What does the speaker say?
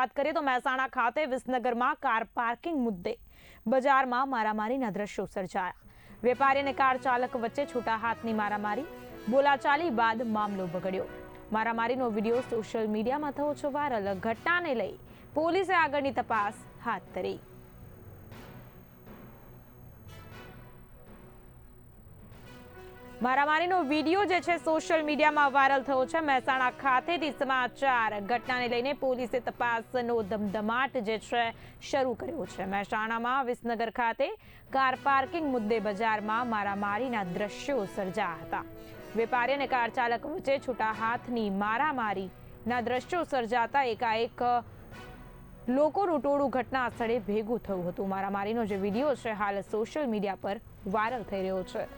વાત કરીએ તો મહેસાણા ખાતે વિસનગરમાં કાર પાર્કિંગ મુદ્દે બજારમાં મારામારીના દ્રશ્યો સર્જાયા. વેપારી અને કાર ચાલક વચ્ચે છૂટા હાથની મારામારી, બોલાચાલી બાદ મામલો બગડ્યો. મારામારીનો વીડિયો સોશિયલ મીડિયામાં થયો છે વાયરલ. ઘટનાને લઈ પોલીસે આગળની તપાસ હાથ ધરી. મારામારીનો વીડિયો જે છે સોશિયલ મીડિયામાં વાયરલ થયો છે. મહેસાણા ખાતેથી સમાચાર ઘટનાને લઈને પોલીસે તપાસનો ધમધમાટ જે છે શરૂ કર્યો છે. મહેસાણામાં વિસનગર ખાતે કાર પાર્કિંગ મુદ્દે બજારમાં મારામારીના દ્રશ્યો સર્જાયા હતા. વેપારી અને કાર ચાલક વચ્ચે છૂટા હાથની મારામારીના દ્રશ્યો સર્જાતા એકાએક લોકોનું ટોળું ઘટના સ્થળે ભેગું થયું હતું. મારામારીનો જે વીડિયો છે, હાલ સોશિયલ મીડિયા પર વાયરલ થઈ રહ્યો છે.